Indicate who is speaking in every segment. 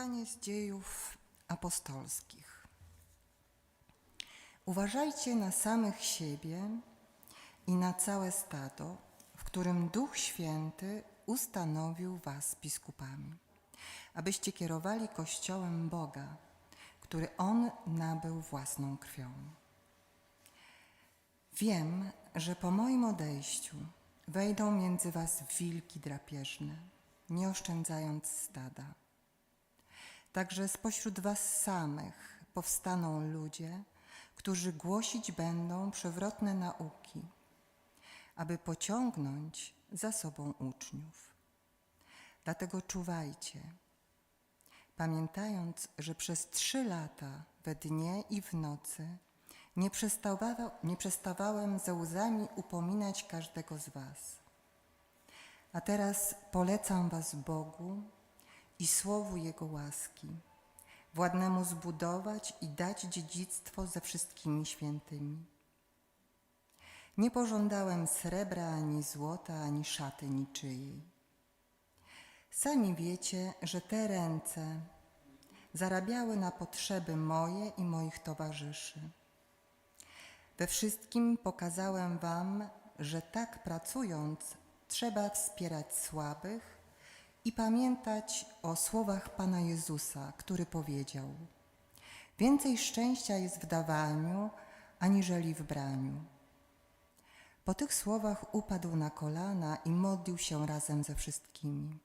Speaker 1: Czytanie z dziejów apostolskich. Uważajcie na samych siebie i na całe stado, w którym Duch Święty ustanowił was biskupami, abyście kierowali Kościołem Boga, który On nabył własną krwią. Wiem, że po moim odejściu wejdą między was wilki drapieżne, nie oszczędzając stada. Także spośród was samych powstaną ludzie, którzy głosić będą przewrotne nauki, aby pociągnąć za sobą uczniów. Dlatego czuwajcie, pamiętając, że przez trzy lata we dnie i w nocy nie, przestawa, nie przestawałem ze łzami upominać każdego z was. A teraz polecam was Bogu i słowu Jego łaski, władnemu zbudować i dać dziedzictwo ze wszystkimi świętymi. Nie pożądałem srebra ani złota, ani szaty niczyjej. Sami wiecie, że te ręce zarabiały na potrzeby moje i moich towarzyszy. We wszystkim pokazałem wam, że tak pracując trzeba wspierać słabych i pamiętać o słowach Pana Jezusa, który powiedział: Więcej szczęścia jest w dawaniu, aniżeli w braniu. Po tych słowach upadł na kolana i modlił się razem ze wszystkimi.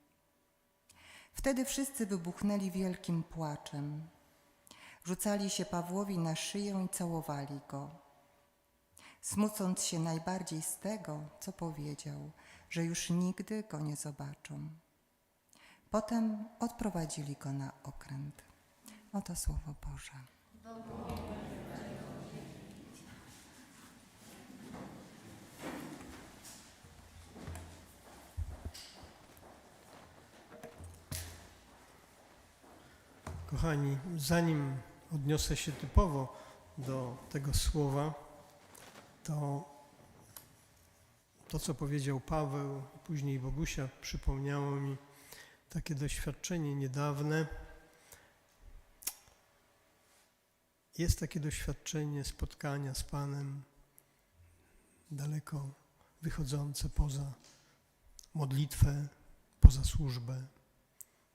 Speaker 1: Wtedy wszyscy wybuchnęli wielkim płaczem. Rzucali się Pawłowi na szyję i całowali go, smucąc się najbardziej z tego, co powiedział, że już nigdy go nie zobaczą. Potem odprowadzili go na okręt. Oto słowo Boże.
Speaker 2: Kochani, zanim odniosę się typowo do tego słowa, to to, co powiedział Paweł, później Bogusia, przypomniało mi takie doświadczenie niedawne. Jest takie doświadczenie spotkania z Panem daleko wychodzące poza modlitwę, poza służbę,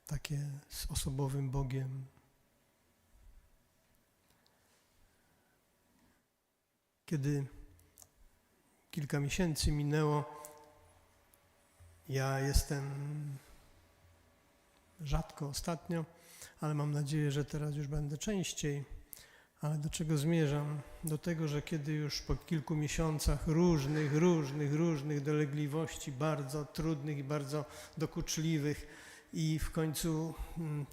Speaker 2: takie z osobowym Bogiem. Kiedy kilka miesięcy minęło, ja jestem rzadko ostatnio, ale mam nadzieję, że teraz już będę częściej. Ale do czego zmierzam? Do tego, że kiedy już po kilku miesiącach różnych, różnych, różnych dolegliwości, bardzo trudnych i bardzo dokuczliwych, i w końcu mm,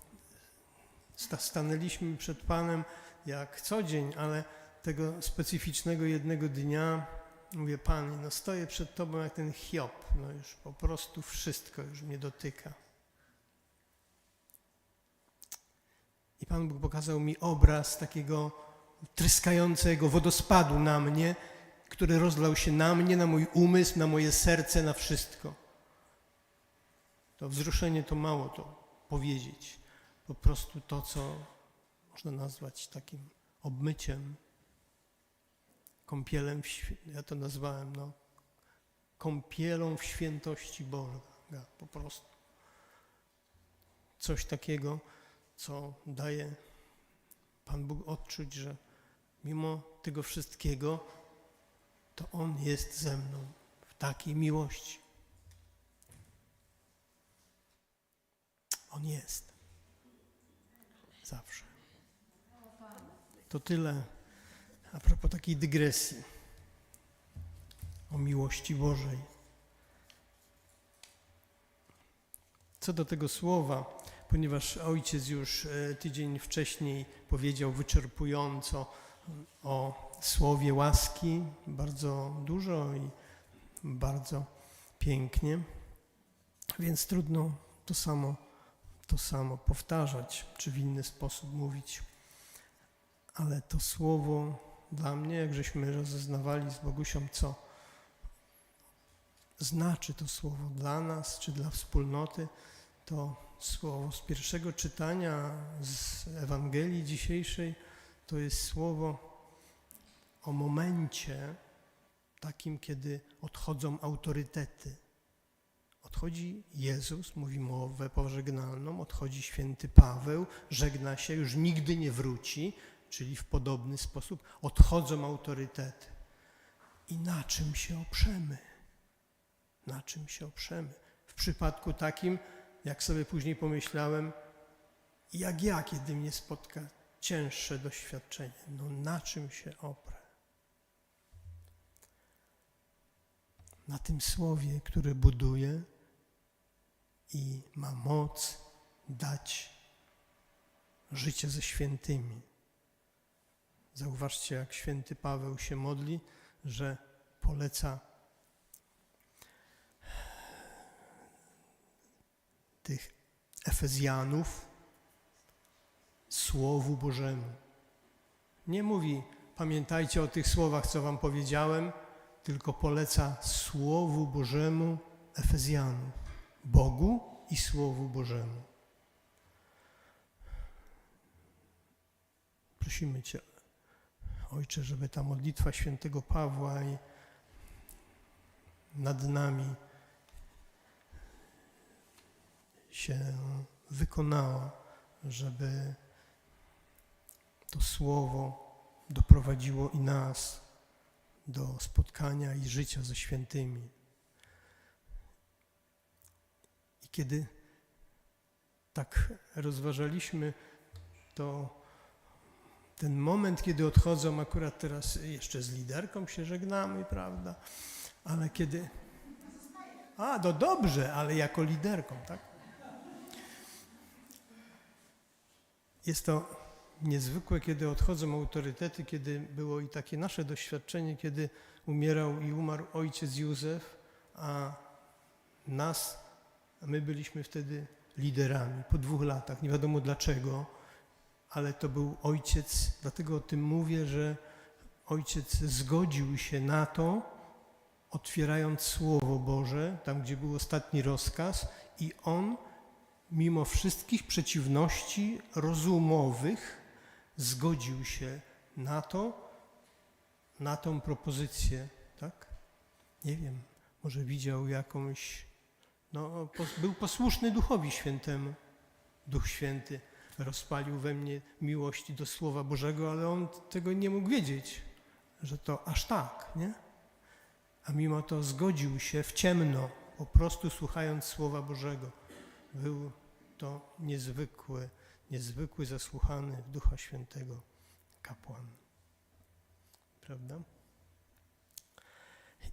Speaker 2: sta- stanęliśmy przed Panem jak co dzień, ale tego specyficznego jednego dnia mówię, Panie, no stoję przed Tobą jak ten Hiob, no już po prostu wszystko już mnie dotyka. Pan Bóg pokazał mi obraz takiego tryskającego wodospadu na mnie, który rozlał się na mnie, na mój umysł, na moje serce, na wszystko. To wzruszenie to mało to powiedzieć. Po prostu to, co można nazwać takim obmyciem, kąpielem, ja to nazwałem, no, kąpielą w świętości Boga, po prostu. Coś takiego, co daje Pan Bóg odczuć, że mimo tego wszystkiego, to On jest ze mną w takiej miłości. On jest. Zawsze. To tyle a propos takiej dygresji o miłości Bożej. Co do tego słowa, ponieważ ojciec już e, tydzień wcześniej powiedział wyczerpująco o słowie łaski, bardzo dużo i bardzo pięknie, więc trudno to samo to samo powtarzać, czy w inny sposób mówić. Ale to słowo dla mnie, jak żeśmy rozeznawali z Bogusią, co znaczy to słowo dla nas, czy dla wspólnoty, to słowo z pierwszego czytania z Ewangelii dzisiejszej to jest słowo o momencie takim, kiedy odchodzą autorytety. Odchodzi Jezus, mówi mowę pożegnalną, odchodzi święty Paweł, żegna się, już nigdy nie wróci, czyli w podobny sposób odchodzą autorytety. I na czym się oprzemy? Na czym się oprzemy? W przypadku takim, jak sobie później pomyślałem, jak ja, kiedy mnie spotka cięższe doświadczenie, no na czym się oprę? Na tym słowie, które buduje i ma moc dać życie ze świętymi. Zauważcie, jak święty Paweł się modli, że poleca tych Efezjanów Słowu Bożemu. Nie mówi, pamiętajcie o tych słowach, co wam powiedziałem, tylko poleca Słowu Bożemu Efezjanów, Bogu i Słowu Bożemu. Prosimy Cię, Ojcze, żeby ta modlitwa świętego Pawła i nad nami się wykonała, żeby to słowo doprowadziło i nas do spotkania i życia ze świętymi. I kiedy tak rozważaliśmy, to ten moment, kiedy odchodzą, akurat teraz jeszcze z liderką się żegnamy, prawda? Ale kiedy. A, no dobrze, ale jako liderką, tak? Jest to niezwykłe, kiedy odchodzą autorytety, kiedy było i takie nasze doświadczenie, kiedy umierał i umarł ojciec Józef, a nas, a my byliśmy wtedy liderami po dwóch latach. Nie wiadomo dlaczego, ale to był ojciec, dlatego o tym mówię, że ojciec zgodził się na to, otwierając Słowo Boże, tam gdzie był ostatni rozkaz, i on, mimo wszystkich przeciwności rozumowych, zgodził się na to, na tą propozycję, tak? Nie wiem, może widział jakąś, no, był posłuszny Duchowi Świętemu. Duch Święty rozpalił we mnie miłość do Słowa Bożego, ale on tego nie mógł wiedzieć, że to aż tak, nie? A mimo to zgodził się w ciemno, po prostu słuchając Słowa Bożego. Był to niezwykły, niezwykły, zasłuchany w Ducha Świętego kapłan. Prawda?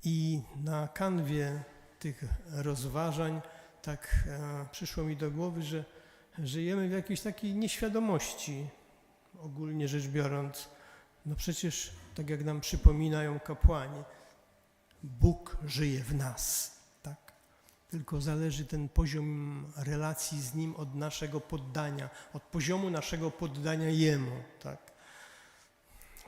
Speaker 2: I na kanwie tych rozważań tak e, przyszło mi do głowy, że żyjemy w jakiejś takiej nieświadomości, ogólnie rzecz biorąc. No przecież, tak jak nam przypominają kapłani, Bóg żyje w nas? Tylko zależy ten poziom relacji z Nim od naszego poddania, od poziomu naszego poddania Jemu, tak?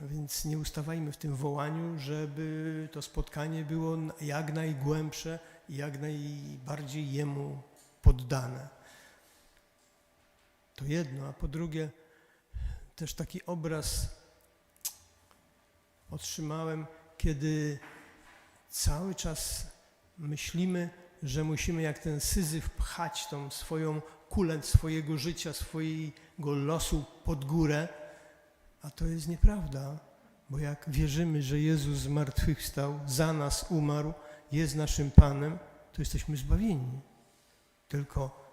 Speaker 2: Więc nie ustawajmy w tym wołaniu, żeby to spotkanie było jak najgłębsze i jak najbardziej Jemu poddane. To jedno, a po drugie też taki obraz otrzymałem, kiedy cały czas myślimy, że musimy jak ten syzyf pchać tą swoją kulę swojego życia, swojego losu pod górę, a to jest nieprawda, bo jak wierzymy, że Jezus zmartwychwstał, za nas umarł, jest naszym Panem, to jesteśmy zbawieni. Tylko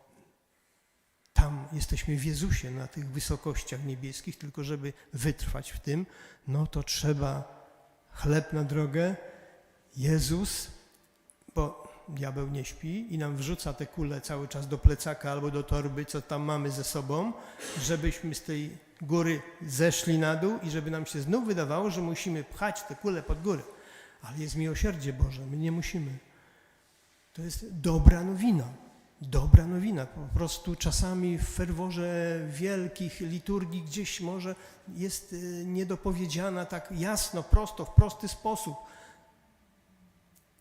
Speaker 2: tam jesteśmy w Jezusie, na tych wysokościach niebieskich, tylko żeby wytrwać w tym, no to trzeba chleb na drogę, Jezus, bo diabeł nie śpi i nam wrzuca te kule cały czas do plecaka albo do torby, co tam mamy ze sobą, żebyśmy z tej góry zeszli na dół i żeby nam się znów wydawało, że musimy pchać te kule pod górę. Ale jest miłosierdzie Boże, my nie musimy. To jest dobra nowina. Dobra nowina. Po prostu czasami w ferworze wielkich liturgii gdzieś może jest y, niedopowiedziana tak jasno, prosto, w prosty sposób.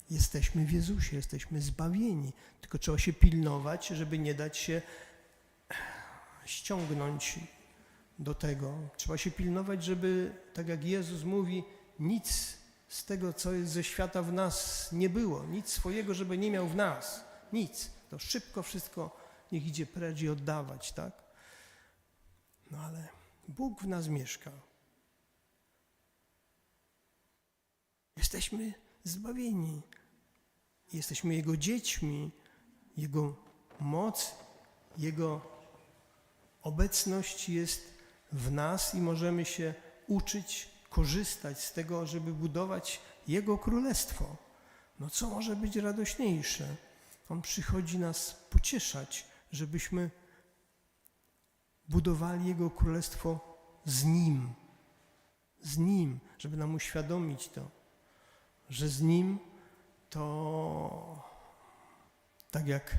Speaker 2: Jesteśmy w Jezusie, jesteśmy zbawieni. Tylko trzeba się pilnować, żeby nie dać się ściągnąć do tego. Trzeba się pilnować, żeby, tak jak Jezus mówi, nic z tego, co jest ze świata w nas nie było. Nic swojego, żeby nie miał w nas. Nic. To szybko wszystko niech idzie precz i oddawać, tak? No ale Bóg w nas mieszka. Jesteśmy zbawieni. Jesteśmy Jego dziećmi. Jego moc, Jego obecność jest w nas i możemy się uczyć, korzystać z tego, żeby budować Jego królestwo. No co może być radośniejsze? On przychodzi nas pocieszać, żebyśmy budowali Jego królestwo z Nim. Z Nim, żeby nam uświadomić to, że z Nim to tak jak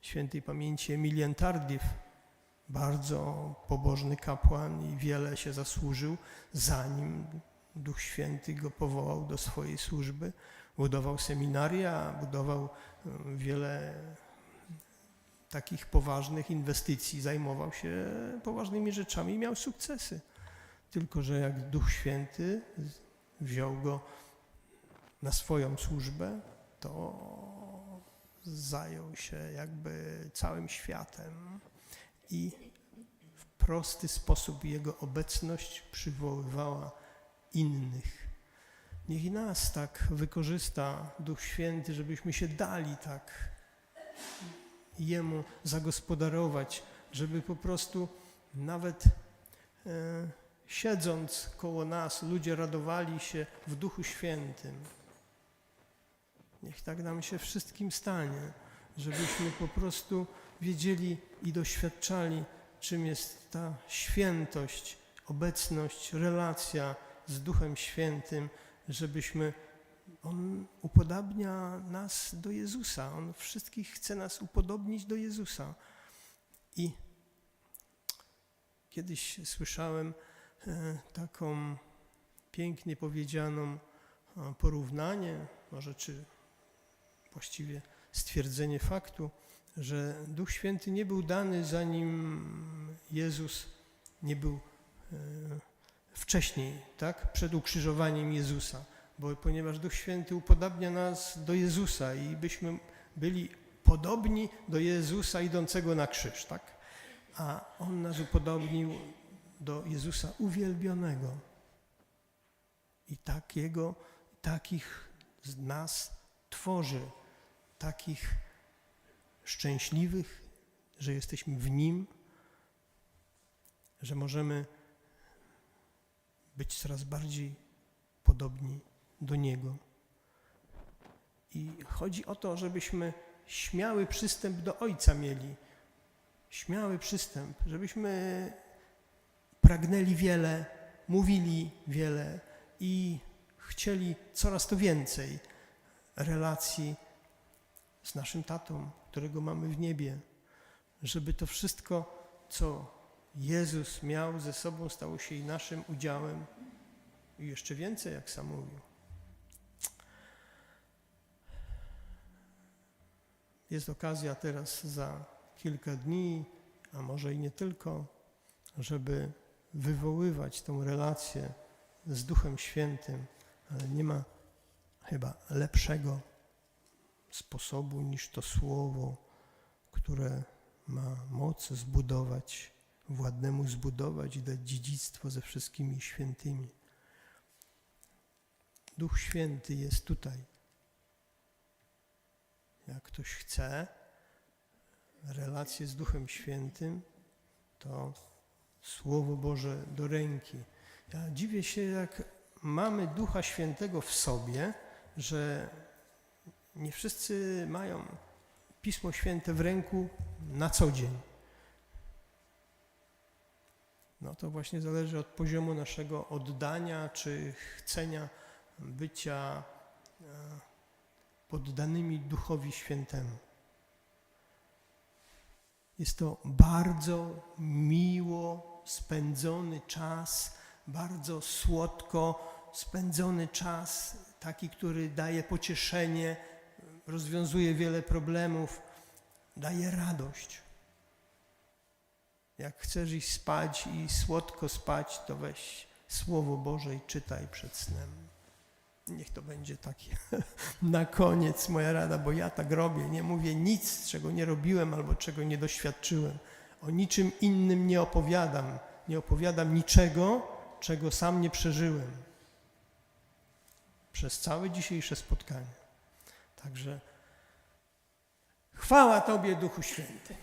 Speaker 2: świętej pamięci Emilian Tardif, bardzo pobożny kapłan i wiele się zasłużył, zanim Duch Święty go powołał do swojej służby. Budował seminaria, budował e, wiele takich poważnych inwestycji, zajmował się poważnymi rzeczami i miał sukcesy. Tylko, że jak Duch Święty wziął go na swoją służbę, to zajął się jakby całym światem i w prosty sposób jego obecność przywoływała innych. Niech i nas tak wykorzysta Duch Święty, żebyśmy się dali tak Jemu zagospodarować, żeby po prostu nawet e, siedząc koło nas, ludzie radowali się w Duchu Świętym. Niech tak nam się wszystkim stanie, żebyśmy po prostu wiedzieli i doświadczali, czym jest ta świętość, obecność, relacja z Duchem Świętym, żebyśmy On upodabnia nas do Jezusa. On wszystkich chce nas upodobnić do Jezusa. I kiedyś słyszałem e, taką pięknie powiedzianą e, porównanie, może czy właściwie stwierdzenie faktu, że Duch Święty nie był dany zanim Jezus nie był e, wcześniej, tak? Przed ukrzyżowaniem Jezusa. Bo ponieważ Duch Święty upodabnia nas do Jezusa i byśmy byli podobni do Jezusa idącego na krzyż, tak? A On nas upodobnił do Jezusa uwielbionego. I takiego, takich z nas tworzy takich szczęśliwych, że jesteśmy w Nim, że możemy być coraz bardziej podobni do Niego. I chodzi o to, żebyśmy śmiały przystęp do Ojca mieli. Śmiały przystęp, żebyśmy pragnęli wiele, mówili wiele i chcieli coraz to więcej relacji z naszym tatą, którego mamy w niebie, żeby to wszystko, co Jezus miał ze sobą, stało się i naszym udziałem i jeszcze więcej, jak sam mówił. Jest okazja teraz za kilka dni, a może i nie tylko, żeby wywoływać tą relację z Duchem Świętym, ale nie ma chyba lepszego sposobu niż to słowo, które ma moc zbudować, władnemu zbudować i dać dziedzictwo ze wszystkimi świętymi. Duch Święty jest tutaj. Jak ktoś chce relację z Duchem Świętym, to Słowo Boże do ręki. Ja dziwię się, jak mamy Ducha Świętego w sobie, że nie wszyscy mają Pismo Święte w ręku na co dzień. No to właśnie zależy od poziomu naszego oddania czy chcenia bycia e, poddanymi Duchowi Świętemu. Jest to bardzo miło spędzony czas, bardzo słodko spędzony czas, taki, który daje pocieszenie, rozwiązuje wiele problemów, daje radość. Jak chcesz iść spać i słodko spać, to weź Słowo Boże i czytaj przed snem. Niech to będzie takie na koniec moja rada, bo ja tak robię. Nie mówię nic, czego nie robiłem albo czego nie doświadczyłem. O niczym innym nie opowiadam. Nie opowiadam niczego, czego sam nie przeżyłem. Przez całe dzisiejsze spotkanie. Także chwała Tobie, Duchu Święty.